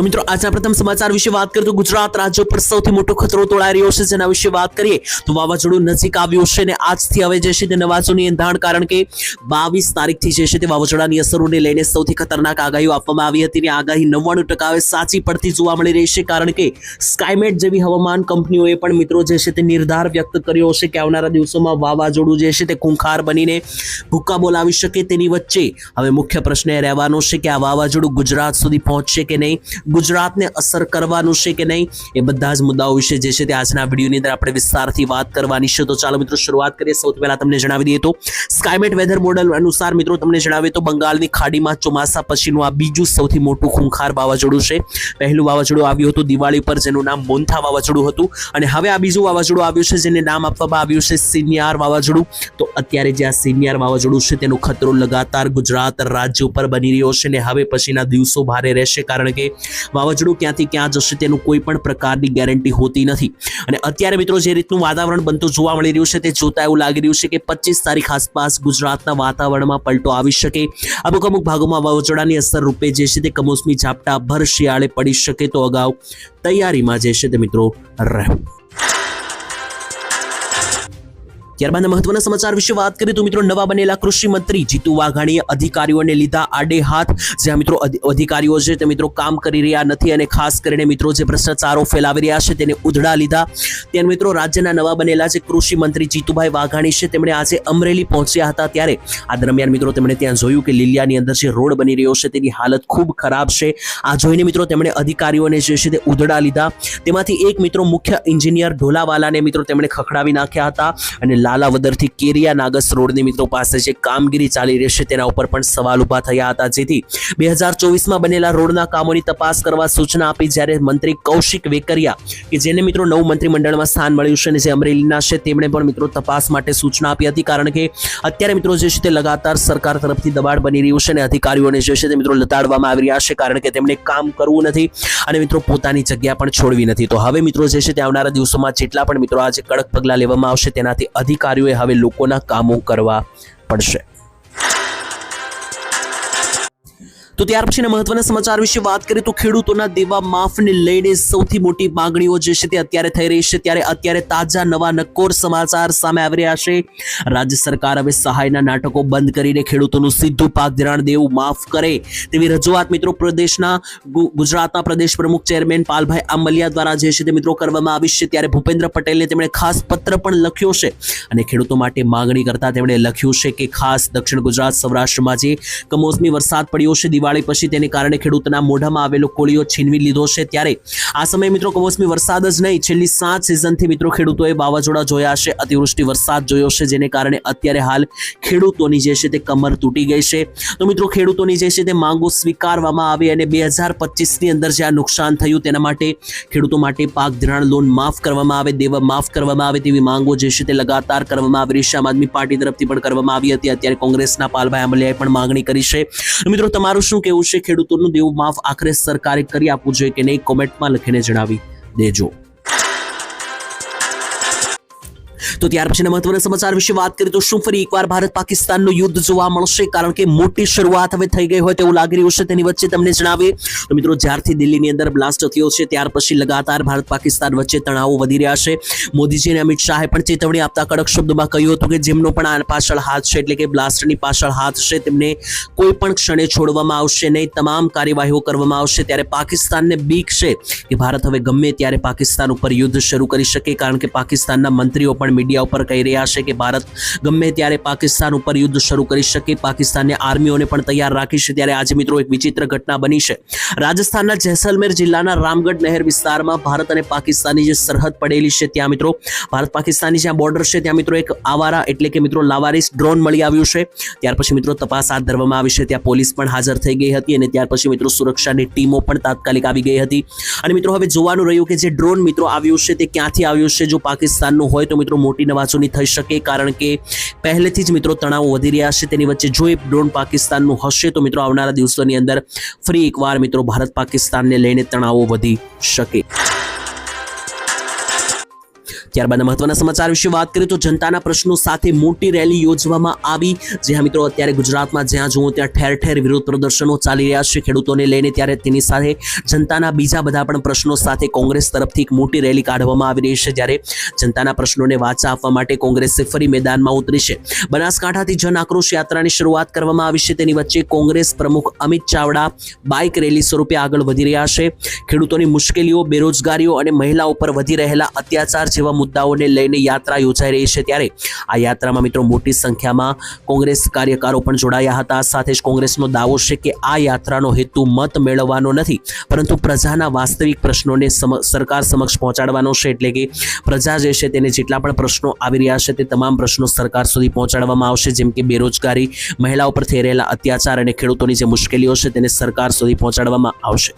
તો મિત્રો આજના પ્રથમ સમાચાર વિશે વાત કરીએ તો ગુજરાત રાજ્ય પર સૌથી મોટો ખતરો તોળાઈ રહ્યો છે જેના વિશે વાત કરીએ તો વાવાઝોડું નજીક આવ્યું છે અને આજથી હવે જે છે તે નવાજોની એંધાણ કારણ કે બાવીસ તારીખથી જે છે તે વાવાઝોડાની અસરોને લઈને સૌથી ખતરનાક આગાહીઓ આપવામાં આવી હતી અને આગાહી નવ્વાણું ટકા હવે સાચી પડતી જોવા મળી રહી છે કારણ કે સ્કાયમેટ જેવી હવામાન કંપનીઓએ પણ મિત્રો જે છે તે નિર્ધાર વ્યક્ત કર્યો છે કે આવનારા દિવસોમાં વાવાઝોડું જે છે તે ખૂંખાર બનીને ભૂક્કા બોલાવી શકે તેની વચ્ચે. હવે મુખ્ય પ્રશ્ન એ રહેવાનો છે કે આ વાવાઝોડું ગુજરાત સુધી પહોંચશે કે નહીં? ગુજરાતને અસર કરવાનું છે કે નહીં એ બધા જ મુદ્દાઓ વિશે જે છે તે આજના વિડીયોની અંદર આપણે વિસ્તારથી વાત કરવાની છે. તો ચાલો મિત્રો, શરૂઆત કરીએ. સૌથી પહેલા તમને જણાવી દઈએ તો સ્કાયમેટ વેધર મોડલ અનુસાર મિત્રો તમને જણાવીએ તો બંગાળની ખાડીમાં ચોમાસા પછીનું આ બીજું સૌથી મોટું ખૂંખાર વાવાઝોડું છે. પહેલું વાવાઝોડું આવ્યું હતું દિવાળી પર, જેનું નામ મોન્થા વાવાઝોડું હતું. અને હવે આ બીજું વાવાઝોડું આવ્યું છે, જેને નામ આપવામાં આવ્યું છે સિનિયાર વાવાઝોડું. તો અત્યારે જે આ સિનિયર વાવાઝોડું છે, તેનો ખતરો લગાતાર ગુજરાત રાજ્ય ઉપર બની રહ્યો છે અને હવે પછીના દિવસો ભારે રહેશે, કારણ કે વાવાઝોડું ક્યાંથી ક્યાં જશે તેનું કોઈ પણ પ્રકારની ગેરંટી હોતી નથી. અને અત્યારે મિત્રો જે રીતનું વાતાવરણ બનતું જોવા મળી રહ્યું છે તે જોતા એવું લાગી રહ્યું છે કે પચીસ તારીખ આસપાસ ગુજરાતના વાતાવરણમાં પલટો આવી શકે. અમુક અમુક ભાગોમાં વાવાઝોડાની અસર રૂપે જે છે તે કમોસમી ઝાપટા ભર શિયાળે પડી શકે તો અગાઉ તૈયારીમાં જે છે તે મિત્રો રહેવું ત્યારબાદ મહત્વના સમાચાર વિશે વાત કરીએ તો મિત્રો નવા બનેલા કૃષિ મંત્રી જીતુ વાઘાણીએ અધિકારીઓને લીધા આડે હાથ. જ્યાં મિત્રો અધિ- અધિકારીઓ છે તે મિત્રો કામ કરી રહ્યા નથી અને ખાસ કરીને મિત્રો જે ભ્રષ્ટાચારો ફેલાવી રહ્યા છે તેને ઉધડા લીધા. ત્યાં મિત્રો રાજ્યના નવા બનેલા જે કૃષિ મંત્રી જીતુભાઈ વાઘાણી છે તેમણે આજે અમરેલી પહોંચ્યા હતા ત્યારે. આ દરમિયાન મિત્રો તેમણે ત્યાં જોયું કે લીલિયાની અંદર જે રોડ બની રહ્યો છે તેની હાલત ખૂબ ખરાબ છે. આ જોઈને મિત્રો તેમણે અધિકારીઓને જે છે તે ઉધડા લીધા. તેમાંથી એક મિત્રો મુખ્ય એન્જિનિયર ઢોલાવાલાને મિત્રો તેમણે ખખડાવી નાખ્યા હતા અને લાલાવદરથી કેરિયા નાગસ રોડની મિત્રો પાસે જે કામગીરી ચાલી રહી છે તેના ઉપર પણ સવાલ ઊભા થયા હતા. જેથી બે હજાર ચોવીસમાં બનેલા રોડના કામોની તપાસ કરવા સૂચના આપી જ્યારે મંત્રી કૌશિક વેકરિયા, કે જેને મિત્રો નવું મંત્રીમંડળમાં સ્થાન મળ્યું છે અને જે અમરેલીના છે, તેમણે પણ મિત્રો તપાસ માટે સૂચના આપી હતી. કારણ કે અત્યારે મિત્રો જે છે તે લગાતાર સરકાર તરફથી દબાણ બની રહ્યું છે અને અધિકારીઓને જે છે તે મિત્રો લતાડવામાં આવી રહ્યા છે, કારણ કે તેમણે કામ કરવું નથી અને મિત્રો પોતાની જગ્યા પણ છોડવી નથી. તો હવે મિત્રો જે છે તે આવનારા દિવસોમાં જેટલા પણ મિત્રો આજે કડક પગલાં લેવામાં આવશે તેનાથી અધિકારીઓએ હવે લોકોના કામો કરવા પડશે. તો ત્યાર પછીના મહત્વના સમાચાર વિશે વાત કરીએ તો ખેડૂતોના દેવા માફને લઈને સૌથી મોટી માંગણીઓ જે છે તે અત્યારે થઈ રહી છે. ત્યારે અત્યારે તાજા નવા નક્કોર સમાચાર સામે આવી રહ્યા છે. રાજ્ય સરકાર હવે સહાયના નાટકો બંધ કરીને ખેડૂતોનું સીધું પાક ધિરાણ દેવું માફ કરે તેવી રજૂઆત મિત્રો પ્રદેશના ગુજરાતના પ્રદેશ પ્રમુખ ચેરમેન પાલભાઈ આંબલિયા દ્વારા જે છે તે મિત્રો કરવામાં આવી છે. ત્યારે ભૂપેન્દ્ર પટેલને તેમણે ખાસ પત્ર પણ લખ્યો છે અને ખેડૂતો માટે માંગણી કરતા તેમણે લખ્યું છે કે ખાસ દક્ષિણ ગુજરાત સૌરાષ્ટ્રમાં જે કમોસમી વરસાદ પડ્યો છે, દિવાળી પછી તેને કારણે ખેડૂતના મોઢામાં આવેલો કોળીઓ છીનવી લીધો છે. ત્યારે આ સમયે મિત્રો કમોસમી વરસાદ જ નહીં, છેલ્લી સાત સિઝનથી મિત્રો ખેડૂતોએ વાવાઝોડા જોયા છે. અતિવૃષ્ટિ વરસાદ જોયો છે, જેને કારણે અત્યારે હાલ ખેડૂતોની જે છે તે કમર તૂટી ગઈ છે. તો મિત્રો ખેડૂતોની જે છે તે માંગો સ્વીકારવામાં આવી અને બે હજાર પચીસની અંદર જે આ નુકસાન થયું તેના માટે ખેડૂતો માટે પાક ધિરાણ લોન માફ કરવામાં આવે, દેવા માફ કરવામાં આવે તેવી માંગો જે છે તે લગાતાર કરવામાં આવી રહી છે. આમ આદમી પાર્ટી તરફથી પણ કરવામાં આવી હતી. અત્યારે કોંગ્રેસના પાલભાઈ આંબલિયાએ પણ માંગણી કરી છે. મિત્રો તમારું શું કહેવું છે? ખેડૂતોનું દેવું માફ આખરે સરકારે કરી આપવું જોઈએ કે નહીં? કોમેન્ટમાં લખીને જણાવી દેજો. તો ત્યાર પછીના મહત્વના સમાચાર વિશે વાત કરીએ તો શું ફરી એકવાર ભારત પાકિસ્તાનનું યુદ્ધ જોવા મળશે? કારણ કે મોટી શરૂઆત હવે થઈ ગઈ હોય તેવું લાગી રહ્યું છે. તેની વચ્ચે તમને જણાવીએ. તો મિત્રો, જ્યારથી દિલ્હીની અંદર બ્લાસ્ટ થયો છે, ત્યાર પછી લગાતાર ભારત પાકિસ્તાન વચ્ચે તણાવો વધી રહ્યા છે. મોદીજી અને અમિત શાહે પણ ચેતવણી આપતા કડક શબ્દોમાં કહ્યું હતું કે જેમનો પણ આ પાછળ હાથ છે, એટલે કે બ્લાસ્ટની પાછળ હાથ છે, તેમને કોઈ પણ ક્ષણે છોડવામાં આવશે નહીં. તમામ કાર્યવાહીઓ કરવામાં આવશે. ત્યારે પાકિસ્તાનને બીક છે કે ભારત હવે ગમે ત્યારે પાકિસ્તાન ઉપર યુદ્ધ શરૂ કરી શકે, કારણ કે પાકિસ્તાનના મંત્રીઓ પણ મીડિયા ઉપર કહી રહ્યા છે કે ભારત ગમે ત્યારે પાકિસ્તાન ઉપર યુદ્ધ શરૂ કરી શકે, પાકિસ્તાનની આર્મીઓને પણ તૈયાર રાખી છે. ત્યારે આજે મિત્રો એક વિચિત્ર ઘટના બની છે. રાજસ્થાનના જેસલમેર જિલ્લાના રામગઢ નહેર વિસ્તારમાં ભારત અને પાકિસ્તાનની જે સરહદ પડેલી છે, ત્યાં મિત્રો, ભારત પાકિસ્તાનની જ્યાં બોર્ડર છે, ત્યાં મિત્રો એક આવારા એટલે કે મિત્રો લાવારીસ ડ્રોન મળી આવ્યું છે. ત્યાર પછી મિત્રો તપાસ હાથ ધરવામાં આવી છે. ત્યાં પોલીસ પણ હાજર થઈ ગઈ હતી અને ત્યાર પછી મિત્રો સુરક્ષાની ટીમો પણ તાત્કાલિક આવી ગઈ હતી. અને મિત્રો હવે જોવાનું રહ્યું કે જે ડ્રોન મિત્રો આવ્યું છે, તે ક્યાંથી આવ્યું છે? જો પાકિસ્તાનનું હોય તો મિત્રો મોટી મોટી નવાજોની થઈ શકે, કારણ કે પહેલેથી જ મિત્રો તણાવ વધી રહ્યા છે. તેની વચ્ચે જો એ ડ્રોન પાકિસ્તાનનું હશે, તો મિત્રો આવનારા દિવસોની અંદર ફરી એકવાર મિત્રો ભારત પાકિસ્તાનને લઈને તણાવો વધી શકે. ત્યારબાદ મહત્વના સમાચાર વિશે વાત કરીએ તો જનતાના પ્રશ્નો સાથે મોટી રેલી યોજવામાં આવી. જે હા મિત્રો, અત્યારે ગુજરાતમાં જ્યાં જુઓ ત્યાં ઠેર ઠેર વિરોધ પ્રદર્શનો ચાલી રહ્યા છે. ખેડૂતોને લઈને ત્યારે તેની સાથે જનતાના બીજા બધા પણ પ્રશ્નો સાથે કોંગ્રેસ તરફથી એક મોટી રેલી કાઢવામાં આવી રહી છે. જ્યારે જનતાના પ્રશ્નોને વાચા આપવા માટે કોંગ્રેસે ફરી મેદાનમાં ઉતરી છે. બનાસકાંઠાથી જન આક્રોશ યાત્રાની શરૂઆત કરવામાં આવી છે. તેની વચ્ચે કોંગ્રેસ પ્રમુખ અમિત ચાવડા બાઇક રેલી સ્વરૂપે આગળ વધી રહ્યા છે. ખેડૂતોની મુશ્કેલીઓ, બેરોજગારીઓ અને મહિલાઓ પર વધી રહેલા અત્યાચાર જેવા મુદ્દાઓને લઈને યાત્રા યોજાઈ રહી છે ત્યારે આ યાત્રામાં મિત્રો મોટી સંખ્યામાં કોંગ્રેસ કાર્યકરો પણ જોડાયા હતા. સાથે જ કોંગ્રેસનો દાવો છે કે આ યાત્રાનો હેતુ મત મેળવવાનો નથી, પરંતુ પ્રજાના વાસ્તવિક પ્રશ્નોને સરકાર સમક્ષ પહોંચાડવાનો છે એટલે કે પ્રજા જે છે તેને જેટલા પણ પ્રશ્નો આવી રહ્યા છે તે તમામ પ્રશ્નો સરકાર સુધી પહોંચાડવામાં આવશે. જેમ કે બેરોજગારી, મહિલાઓ પર થઈ રહેલા અત્યાચાર અને ખેડૂતોની જે મુશ્કેલીઓ છે તેને સરકાર સુધી પહોંચાડવામાં આવશે.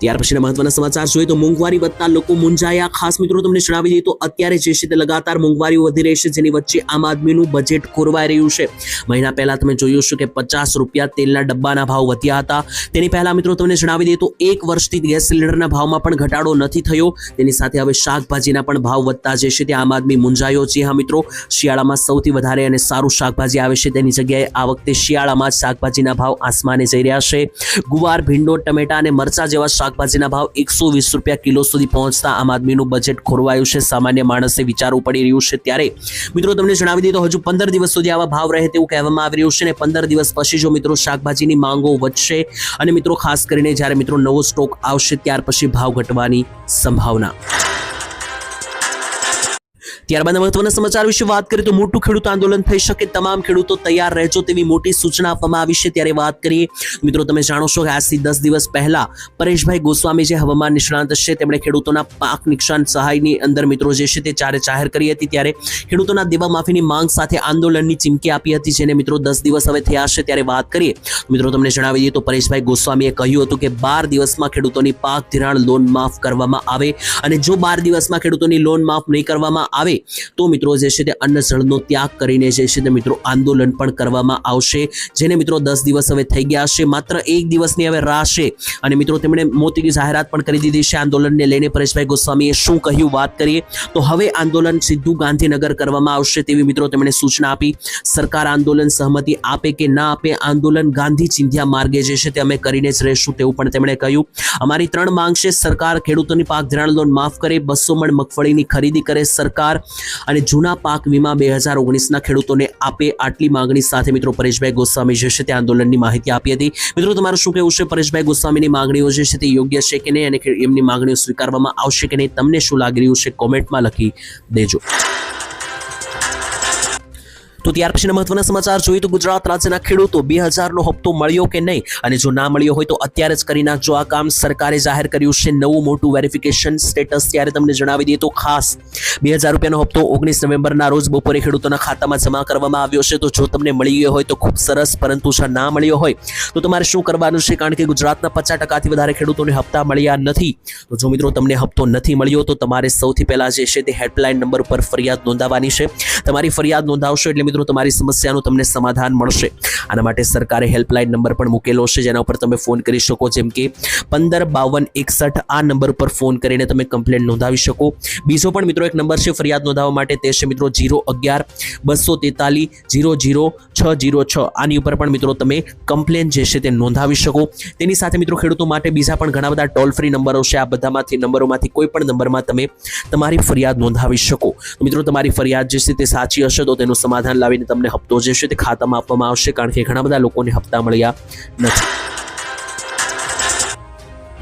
ત્યાર પછીના મહત્વના સમાચાર જોઈએ તો મોંઘવારી વધતા લોકો મુંજાયા ખાસ મિત્રો તમને જણાવી દઈએ તો અત્યારે જે છે તે લગાતાર મોંઘવારી વધી રહી છે, જેની વચ્ચે આમ આદમીનું બજેટ ખોરવાઈ રહ્યું છે. મહિના પહેલા તમે જોયું છે કે પચાસ રૂપિયા તેલના ડબ્બાના ભાવ વધ્યા હતા. તેની પહેલા મિત્રો તમને જણાવી દઈએ તો એક વર્ષથી ગેસ સિલિન્ડરના ભાવમાં પણ ઘટાડો નથી થયો. તેની સાથે હવે શાકભાજીના પણ ભાવ વધતા જે છે. તે આમ આદમી મુંજાયો છે. હા મિત્રો, શિયાળામાં સૌથી વધારે અને સારું શાકભાજી આવે છે તેની જગ્યાએ આ વખતે શિયાળામાં જ શાકભાજીના ભાવ આસમાને જઈ રહ્યા છે. ગુવાર, ભીંડો, ટમેટા અને મરચા જેવા શાકભાજીના ભાવ એકસો વીસ રૂપિયા કિલો સુધી પહોંચતા આમ આદમીનું બજેટ ખોરવાયું છે. સામાન્ય માણસે વિચારવું પડી રહ્યું છે ત્યારે મિત્રો તમને જણાવી દઈએ તો હજુ પંદર દિવસ સુધી આવા ભાવ રહે તેવું કહેવામાં આવી રહ્યું છે અને પંદર દિવસ પછી જો મિત્રો શાકભાજીની માંગો વધશે અને મિત્રો ખાસ કરીને જ્યારે મિત્રો નવો સ્ટોક આવશે ત્યાર પછી ભાવ ઘટવાની સંભાવના. ત્યારબાદ મહત્વના સમાચાર વિશે વાત કરીએ તો મોટું ખેડૂત આંદોલન થઈ શકે, તમામ ખેડૂતો તૈયાર રહેજો તેવી મોટી સૂચના આપવામાં આવી છે. ત્યારે વાત કરીએ, મિત્રો તમે જાણો છો કે આજથી દસ દિવસ પહેલા પરેશભાઈ ગોસ્વામી જે હવામાન નિષ્ણાંત છે, તેમણે ખેડૂતોના પાક નુકસાન સહાયની અંદર મિત્રો જે છે તે ચારે જાહેર કરી હતી. ત્યારે ખેડૂતોના દેવા માફીની માંગ સાથે આંદોલનની ચીમકી આપી હતી, જેને મિત્રો દસ દિવસ હવે થયા છે. ત્યારે વાત કરીએ, મિત્રો તમને જણાવી દઈએ તો પરેશભાઈ ગોસ્વામીએ કહ્યું હતું કે બાર દિવસમાં ખેડૂતોની પાક ધિરાણ લોન માફ કરવામાં આવે અને જો બાર દિવસમાં ખેડૂતોની લોન માફ નહીં કરવામાં આવે તો મિત્રો જે છે તે અન્ન જળનો ત્યાગ કરીને જે છે તે મિત્રો આંદોલન પણ કરવામાં આવશે. જેને મિત્રો દસ દિવસ હવે થઈ ગયા છે. માત્ર એક દિવસની હવે રાહ છે. અને મિત્રો તેમણે મોતીની જાહેરાત પણ કરી દીધી છે આંદોલનને લઈને. પરેશભાઈ ગોસ્વામીએ શું કહ્યું વાત કરીએ. તો હવે આંદોલન સીધું ગાંધીનગર કરવામાં આવશે તેવી મિત્રો તેમણે સૂચના આપી. સરકાર આંદોલન સહમતિ આપે કે ના આપે આંદોલન ગાંધી ચિંધ્યા માર્ગે જે છે તે અમે કરીને જ રહેશું તેવું પણ તેમણે કહ્યું. અમારી ત્રણ માંગ છે. સરકાર ખેડૂતોની પાક ધિરાણ લોન માફ કરે, બસો મણ મગફળીની ખરીદી કરે સરકાર. અને જૂના પાક વીમા બે હજાર ઓગણીસના ખેડૂતોને આપે આટલી માંગણી સાથે મિત્રો પરેશભાઈ ગોસ્વામી જે છે તે આંદોલનની માહિતી આપી હતી. મિત્રો, તમારું શું કહેવું છે? પરેશભાઈ ગોસ્વામીની માંગણીઓ જે છે તે યોગ્ય છે કે નહીં? અને એમની માંગણીઓ સ્વીકારવામાં આવશે કે નહીં? તમને શું લાગી રહ્યું છે? કોમેન્ટમાં લખી દેજો. તો ત્યાર પછીના મહત્વના સમાચાર જોઈએ તો ગુજરાત રાજ્યના ખેડૂતો બે હજારનો હપ્તો મળ્યો કે નહીં? અને જો ના મળ્યો હોય તો અત્યારે જ કરી નાખજો આ કામ. સરકારે જાહેર કર્યું છે નવું મોટું વેરિફિકેશન સ્ટેટસ ત્યારે તમને જણાવી દઈએ તો ખાસ. બે હજાર રૂપિયાનો હપ્તો ઓગણીસ નવેમ્બરના રોજ બપોરે ખેડૂતોના ખાતામાં જમા કરવામાં આવ્યો છે. તો જો તમને મળી ગયો હોય તો ખૂબ સરસ, પરંતુ જો ના મળ્યો હોય તો તમારે શું કરવાનું છે? કારણ કે ગુજરાતના પચાસ ટકાથી વધારે ખેડૂતોને હપ્તા મળ્યા નથી. તો જો મિત્રો તમને હપ્તો નથી મળ્યો તો તમારે સૌથી પહેલાં જે છે તે હેલ્પલાઇન નંબર પર ફરિયાદ નોંધાવવાની છે. તમારી ફરિયાદ નોંધાવશો એટલે મિત્રો, તમારી સમસ્યાનું તમને સમાધાન મળશે. આના માટે સરકારે હેલ્પલાઇન નંબર પણ મૂકેલો છે, જેના ઉપર તમે ફોન કરી શકો. જેમ કે પંદર બાવન એકસઠ આ નંબર ઉપર ફોન કરીને તમે કમ્પ્લેન નોંધાવી શકો. બીજો પણ મિત્રો એક નંબર છે, ફરિયાદ નોંધાવવા માટે તે છે મિત્રો જીરો અગિયાર બસો તેતાલીસ જીરો જીરો છ જીરો છ. આની ઉપર પણ મિત્રો તમે કમ્પ્લેન જે છે તે નોંધાવી શકો. તેની સાથે મિત્રો ખેડૂતો માટે બીજા પણ ઘણા બધા ટોલ ફ્રી નંબરો છે. આ બધામાંથી નંબરોમાંથી કોઈ પણ નંબરમાં તમે તમારી ફરિયાદ નોંધાવી શકો. મિત્રો, તમારી ફરિયાદ જે છે તે સાચી હશે તો તેનું સમાધાન લાવીને તમને હપ્તો જે છે તે ખાતામાં આપવામાં આવશે કારણ કે ઘણા બધા લોકોને હપ્તા મળ્યા નથી.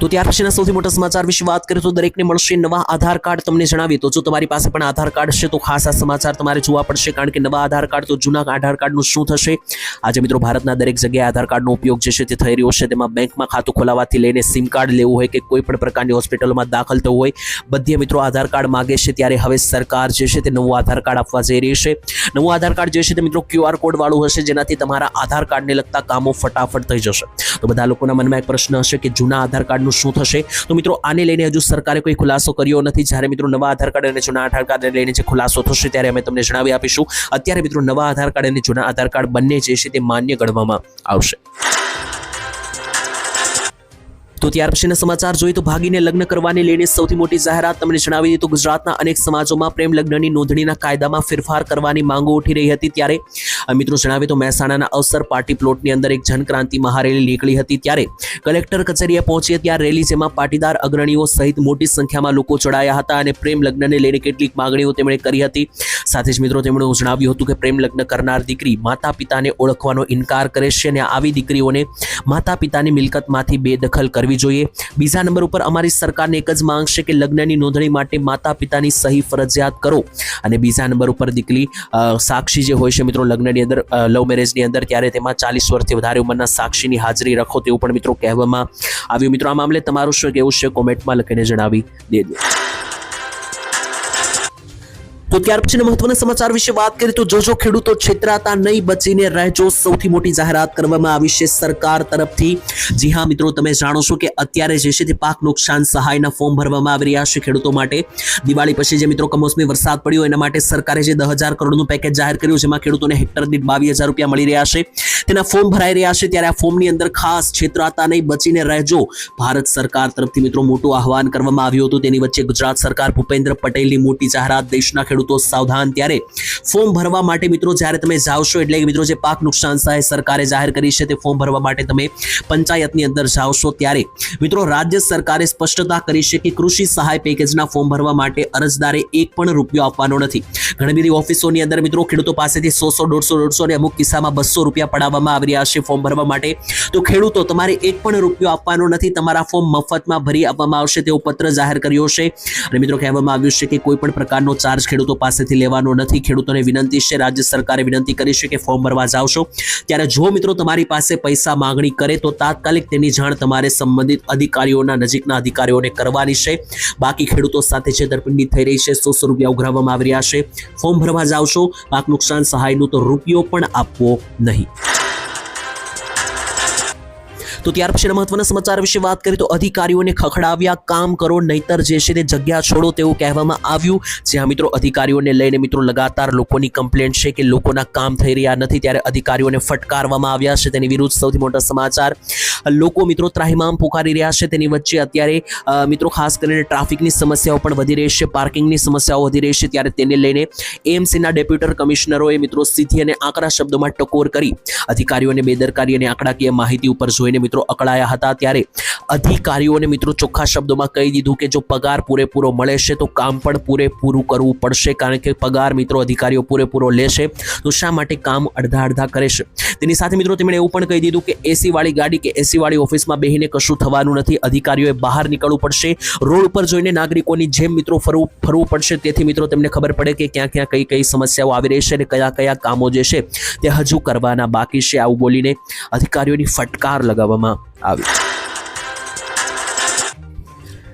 તો ત્યાર પછીના સૌથી મોટા સમાચાર વિશે વાત કરીએ તો દરેકને મળશે નવા આધાર કાર્ડ તમને જણાવી તો જો તમારી પાસે પણ આધાર કાર્ડ છે તો ખાસ આ સમાચાર તમારે જોવા પડશે કારણ કે નવા આધાર કાર્ડ તો જૂના આધાર કાર્ડનું શું થશે? આજે મિત્રો ભારતના દરેક જગ્યાએ આધાર કાર્ડનો ઉપયોગ જે છે તે થઈ રહ્યો છે. તેમાં બેંકમાં ખાતું ખોલાવવાથી લઈને સિમ કાર્ડ લેવું હોય કે કોઈ પણ પ્રકારની હોસ્પિટલમાં દાખલ થવું હોય, બધે મિત્રો આધાર કાર્ડ માગે છે ત્યારે હવે સરકાર જે છે તે નવું આધાર કાર્ડ આપવા જઈ રહી છે. નવું આધાર કાર્ડ જે છે તે મિત્રો ક્યુઆર કોડ વાળું હશે, જેનાથી તમારા આધાર કાર્ડને લગતા કામો ફટાફટ થઈ જશે. તો બધા લોકોના મનમાં એક પ્રશ્ન હશે કે જૂના આધાર કાર્ડનું શું થશે? તો મિત્રો, આને લઈને હજુ સરકારે કોઈ ખુલાસો કર્યો નથી. જ્યારે મિત્રો નવા આધાર કાર્ડ અને જૂના આધાર કાર્ડને લઈને જે ખુલાસો થશે, ત્યારે અમે તમને જણાવી આપીશું. અત્યારે મિત્રો નવા આધાર કાર્ડ અને જૂના આધાર કાર્ડ બંને જે છે તે માન્ય ગણવામાં આવશે. તો ત્યાર પછીના સમાચાર જોઈએ તો ભાગીને લગ્ન કરવાને લઈને સૌથી મોટી જાહેરાત તમને જણાવી દીધી ગુજરાતના અનેક સમાજોમાં પ્રેમ લગ્નની નોંધણીના કાયદામાં ફેરફાર કરવાની માંગો ઉઠી રહી હતી ત્યારે મિત્રો જણાવે તો મહેસાણાના અવસર પાર્ટી પ્લોટની અંદર એક જનક્રાંતિ મહારેલી નીકળી હતી ત્યારે કલેક્ટર કચેરીએ પહોંચી ત્યાં રેલી જેમાં પાટીદાર અગ્રણીઓ સહિત મોટી સંખ્યામાં લોકો જોડાયા હતા અને પ્રેમ લગ્નને લઈને કેટલીક માંગણીઓ તેમણે કરી હતી. સાથે જ મિત્રો તેમણે જણાવ્યું હતું કે પ્રેમ લગ્ન કરનાર દીકરી માતા પિતાને ઓળખવાનો ઇનકાર કરે છે અને આવી દીકરીઓને માતા પિતાની મિલકતમાંથી બેદખલ કરવી જોઈએ. બીજા નંબર ઉપર અમારી સરકારને એક જ માંગ છે કે લગ્નની નોંધણી માટે માતા પિતાની સહી ફરજિયાત કરો. અને બીજા નંબર ઉપર દીકરી સાક્ષી જે હોય છે મિત્રો લગ્નની અંદર લવ મેરેજની અંદર ત્યારે તેમાં ચાલીસ વર્ષથી વધારે ઉંમરના સાક્ષીની હાજરી રાખો તેવું પણ મિત્રો કહેવામાં આવ્યું. મિત્રો, આ મામલે તમારું શું કેવું છે? કોમેન્ટમાં લખીને જણાવી દેજો. તો ત્યાર પછીના મહત્વના સમાચાર વિશે વાત કરીએ તો જોજો ખેડૂતો છેતરાતા નહીં, બચીને રહેજો. સૌથી મોટી જાહેરાત કરવામાં આવી છે સરકાર તરફથી. જી હા મિત્રો, તમે જાણો છો કે અત્યારે જે છે તે પાક નુકસાન સહાયના ફોર્મ ભરવામાં આવી રહ્યા છે ખેડૂતો માટે. દિવાળી પછી જે મિત્રો કમોસમી વરસાદ પડ્યો, એના માટે સરકારે જે દસ હજાર કરોડનું પેકેજ જાહેર કર્યું, જેમાં ખેડૂતોને હેક્ટર દીઠ બાવીસ હજાર રૂપિયા મળી રહ્યા છે. તેના ફોર્મ ભરાઈ રહ્યા છે, ત્યારે આ ફોર્મની અંદર ખાસ છેતરાતા નહીં, બચીને રહેજો. ભારત સરકાર તરફથી મિત્રો મોટું આહવાન કરવામાં આવ્યું હતું. તેની વચ્ચે ગુજરાત સરકાર ભૂપેન્દ્ર પટેલની મોટી જાહેરાત, દેશના ખેડૂતો સાવધાન ત્યારે. ફોર્મ ભરવા માટે મિત્રો જ્યારે તમે જાવશો એટલે મિત્રો જે પાક નુકસાન સહાય સરકારે જાહેર કરી છે તે ફોર્મ ભરવા માટે તમે પંચાયતની અંદર જાવશો ત્યારે. મિત્રો રાજ્ય સરકારે સ્પષ્ટતા કરી છે કે કૃષિ સહાય પેકેજના ફોર્મ ભરવા માટે અરજદારે એક પણ રૂપિયો આપવાનો નથી. ઘણી બધી ઓફિસોની અંદર મિત્રો ખેડૂતો પાસેથી સો સો દોઢસો દોઢસો અને અમુક કિસ્સામાં બસો રૂપિયા પડાવવામાં આવી રહ્યા છે ફોર્મ ભરવા માટે. તો ખેડૂતો તમારે એક પણ રૂપિયો આપવાનો નથી. તમારા ફોર્મ મફતમાં ભરી આપવામાં આવશે તેવો પત્ર જાહેર કર્યો છે. અને મિત્રો કહેવામાં આવ્યું છે કે કોઈ પણ પ્રકારનો ચાર્જ ખેડૂતો પાસેથી લેવાનો નથી. ખેડૂતોને વિનંતી છે, રાજ્ય સરકારે વિનંતી કરી છે કે ફોર્મ ભરવા જાવશો. ત્યારે જો મિત્રો તમારી પાસે પૈસા માંગણી કરે તો તાત્કાલિક તેની જાણ તમારે સંબંધિત અધિકારીઓના નજીકના અધિકારીઓને કરવાની છે. બાકી ખેડૂતો સાથે છેતરપિંડી થઈ રહી છે, સો સો રૂપિયા ઉઘરાવવામાં આવી રહ્યા છે. ફોર્મ ભરવા જાવશો, પાક નુકસાન સહાયનું તો રૂપિયો પણ આપવો નહીં. તો ત્યાર પછીના મહત્વના સમાચાર વિશે વાત કરીએ તો અધિકારીઓને ખખડાવ્યા, કામ કરો, નહીતર જે છે તે જગ્યા છોડો તેવું કહેવામાં આવ્યું. જ્યાં મિત્રો અધિકારીઓને લઈને મિત્રો લગાતાર લોકોની કમ્પ્લેન્ટ છે કે લોકોના કામ થઈ રહ્યા નથી ત્યારે અધિકારીઓને ફટકારવામાં આવ્યા છે. તેની વિરુદ્ધ સૌથી મોટા સમાચાર, લોકો મિત્રો ત્રાહિમામ પુકારી રહ્યા છે. તેની વચ્ચે અત્યારે મિત્રો ખાસ કરીને ટ્રાફિકની સમસ્યાઓ પણ વધી રહી છે, પાર્કિંગની સમસ્યાઓ વધી રહી છે. ત્યારે તેને લઈને એમસીના ડેપ્યુટર કમિશનરોએ મિત્રો સીધી અને આકરા શબ્દોમાં ટકોર કરી અધિકારીઓને બેદરકારી અને આંકડાકીય માહિતી ઉપર જોઈને મિત્રો અકળાયા હતા ત્યારે અધિકારીઓને મિત્રો ચોખ્ખા શબ્દોમાં કહી દીધું કે જો પગાર પૂરેપૂરો મળે છે તો કામ પણ પૂરેપૂરું કરવું પડશે કારણ કે પગાર મિત્રો અધિકારીઓ પૂરેપૂરો લેશે તો શા માટે કામ અડધા અડધા કરે છે? તેની સાથે મિત્રો તેમણે એવું પણ કહી દીધું કે એસીવાળી ગાડી કે એસી વાળી ઓફિસમાં બેહીને કશું થવાનું નથી. અધિકારીઓએ બહાર નીકળવું પડશે, રોડ ઉપર જોઈને નાગરિકોની જેમ મિત્રો ફરવું ફરવું પડશે. તેથી મિત્રો તેમને ખબર પડે કે ક્યાં ક્યાં કઈ કઈ સમસ્યાઓ આવી રહી છે અને કયા કયા કામો જે છે તે હજુ કરવાના બાકી છે. આવું બોલીને અધિકારીઓની ફટકાર લગાવવામાં આવી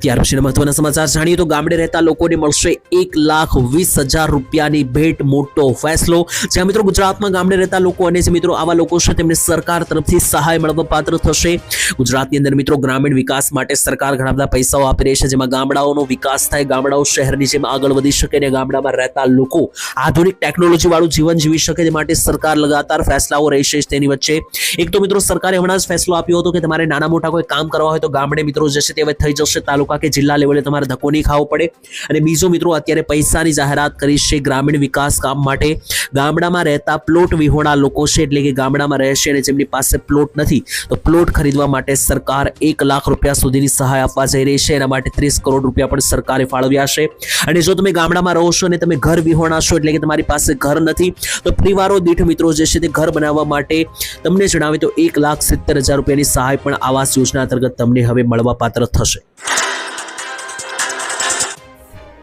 ત્યાર પછી મહત્વના સમાચાર જાણીએ તો ગામડે રહેતા લોકોને મળશે એક લાખ વીસ હજાર રૂપિયાની ભેટ મોટો ફેસલો. જ્યાં મિત્રો ગુજરાતમાં ગામડે રહેતા લોકો અને જે મિત્રો આવા લોકો છે તેમને સરકાર તરફથી સહાય મળવા પાત્ર થશે. ગુજરાતની અંદર મિત્રો ગ્રામીણ વિકાસ માટે સરકાર ઘણા બધા પૈસાઓ આપી રહી છે, જેમાં ગામડાઓનો વિકાસ થાય, ગામડાઓ શહેરની જેમ આગળ વધી શકે અને ગામડામાં રહેતા લોકો આધુનિક ટેકનોલોજી વાળું જીવન જીવી શકે તે માટે સરકાર લગાતાર ફેસલાઓ રહેશે તેની વચ્ચે. એક તો મિત્રો સરકારે હમણાં જ ફેસલો આપ્યો હતો કે તમારે નાના મોટા કોઈ કામ કરવા હોય તો ગામડે મિત્રો જે છે તે હવે થઈ જશે, તાલુકા કે જિલ્લા લેવલે તમારે ધક્કો નહીં ખાવો પડે. અને બીજો મિત્રો, અત્યારે પૈસાની જાહેરાત કરી છે ગ્રામીણ વિકાસ કામ માટે. ગામડામાં રહેતા પ્લોટ વિહોણા લોકો છે, એટલે કે ગામડામાં રહેશે અને જેમની પાસે પ્લોટ નથી, તો પ્લોટ ખરીદવા માટે સરકાર એક લાખ રૂપિયા સુધીની સહાય આપવા જઈ રહી છે. એના માટે ત્રીસ કરોડ રૂપિયા પણ સરકારે ફાળવ્યા છે. અને જો તમે ગામડામાં રહો છો અને તમે ઘર વિહોણા છો, એટલે કે તમારી પાસે ઘર નથી, તો પરિવારો દીઠ મિત્રો જે છે તે ઘર બનાવવા માટે તમને જણાવે તો એક લાખ સિત્તેર હજાર રૂપિયાની સહાય પણ આવાસ યોજના અંતર્ગત તમને હવે મળવાપાત્ર થશે.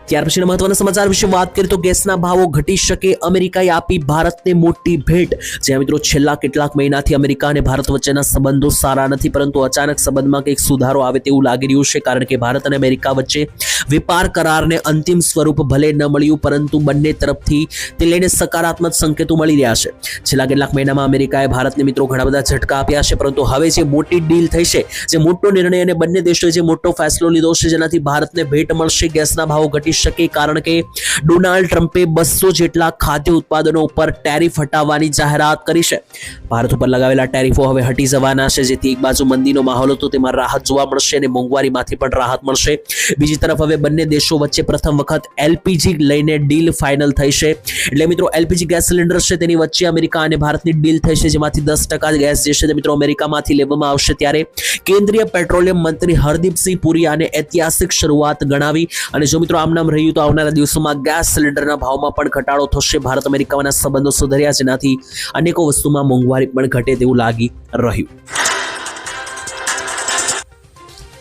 ત્યાર પછીના મહત્વના સમાચાર વિશે વાત કરીએ તો ગેસના ભાવો ઘટી શકે અમેરિકાએ આપી ભારતને મોટી ભેટ. જ્યાં મિત્રો છેલ્લા કેટલાક મહિનાથી અમેરિકા અને ભારત વચ્ચેના સંબંધો સારા નથી, પરંતુ અચાનક સંબંધમાં કંઈક સુધારો આવે તેવું લાગી રહ્યું છે, કારણ કે ભારત અને અમેરિકા વચ્ચે વેપાર કરારને અંતિમ સ્વરૂપ ભલે ન મળ્યું, પરંતુ બંને તરફથી તે લઈને સકારાત્મક સંકેતો મળી રહ્યા છે. છેલ્લા કેટલાક મહિનામાં અમેરિકાએ ભારતને મિત્રો ઘણા બધા ઝટકા આપ્યા છે, પરંતુ હવે જે મોટી ડીલ થઈ છે, જે મોટો નિર્ણય અને બંને દેશોએ જે મોટો ફેસલો લીધો છે, જેનાથી ભારતને ભેટ મળશે, ગેસના ભાવો ઘટી શકે કારણ કે ડોનાલ્ડ ટ્રમ્પે બસો જેટલા ખાદ્ય ઉત્પાદનો ઉપર ટેરિફ હટાવવાની જાહેરાત કરી છે. ભારત ઉપર લગાવેલા ટેરિફો હવે હટી જવાના છે. જેથી એક બાજુ મંદીનો માહોલ હતો, તેમાં રાહત જોવા મળશે અને મોંઘવારીમાંથી પણ રાહત મળશે. બીજી તરફ હવે બંને દેશો વચ્ચે પ્રથમ વખત એલપીજી લઈને ડીલ ફાઇનલ થઈ છે. એટલે મિત્રો, એલપીજી ગેસ સિલિન્ડર છે, તેની વચ્ચે અમેરિકા અને ભારતની ડીલ થઈ છે, જેમાંથી દસ ટકા ગેસ જે છે તે મિત્રો અમેરિકામાંથી લેવામાં આવશે. ત્યારે કેન્દ્રીય પેટ્રોલિયમ મંત્રી હરદીપસિંહ પુરી આને ઐતિહાસિક શરૂઆત ગણાવી. અને જો મિત્રો આમ રહ્યું તો આવનારા દિવસોમાં ગેસ સિલિન્ડરના ભાવમાં પણ ઘટાડો થશે. ભારત અમેરિકાના સંબંધો સુધર્યા જેનાથી અનેકો વસ્તુમાં મોંઘવારી પણ ઘટે તેવું લાગી રહ્યું.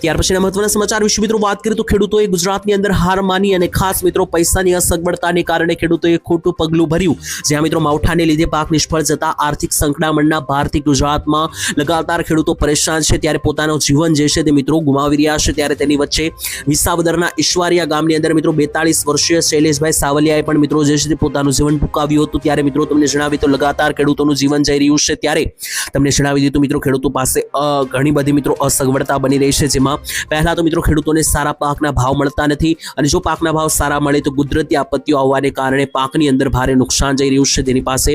ત્યાર પછીના મહત્વના સમાચાર વિશે મિત્રો વાત કરીએ તો ખેડૂતોએ ગુજરાતની અંદર હાર માની અને ખાસ મિત્રો પૈસાની અસગવડતાને કારણે ખેડૂતોએ ખોટું પગલું ભર્યું. જ્યાં મિત્રો માવઠાને લીધે પાક નિષ્ફળ જતા આર્થિક સંકડામણના ભારથી ગુજરાતમાં લગાતાર ખેડૂતો પરેશાન છે. ત્યારે પોતાનું જીવન જે છે તે મિત્રો ગુમાવી રહ્યા છે. ત્યારે તેની વચ્ચે વિસાવદરના ઈશ્વરિયા ગામની અંદર મિત્રો બેતાળીસ વર્ષીય શૈલેષભાઈ સાવલિયાએ પણ મિત્રો જે છે તે પોતાનું જીવન ટૂંકાવ્યું હતું. ત્યારે મિત્રો તમને જણાવી તો લગાતાર ખેડૂતોનું જીવન જઈ રહ્યું છે. ત્યારે તમને જણાવી દીધું મિત્રો ખેડૂતો પાસે ઘણી બધી મિત્રો અસગવડતા બની રહી છે. જેમાં પહેલા તો મિત્રો ખેડૂતોને સારા પાકના ભાવ મળતા નથી અને જો પાકના ભાવ સારા મળે તો કુદરતી આપત્તિઓ આવવાને કારણે પાકની અંદર ભારે નુકસાન જઈ રહ્યું છે. તેની પાસે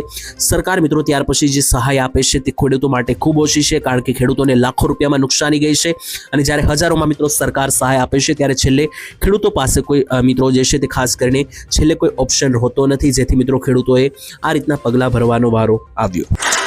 સરકાર મિત્રો ત્યાર પછી જે સહાય આપે છે તે ખેડૂતો માટે ખૂબ ઓછી છે કારણ કે ખેડૂતોને લાખો રૂપિયામાં નુકસાની ગઈ છે અને જ્યારે હજારોમાં મિત્રો સરકાર સહાય આપે છે ત્યારે છેલ્લે ખેડૂતો પાસે કોઈ મિત્રો જે છે તે ખાસ કરીને છેલ્લે કોઈ ઓપ્શન હોતો નથી. જેથી મિત્રો ખેડૂતોએ આ રીતના પગલાં ભરવાનો વારો આવ્યો.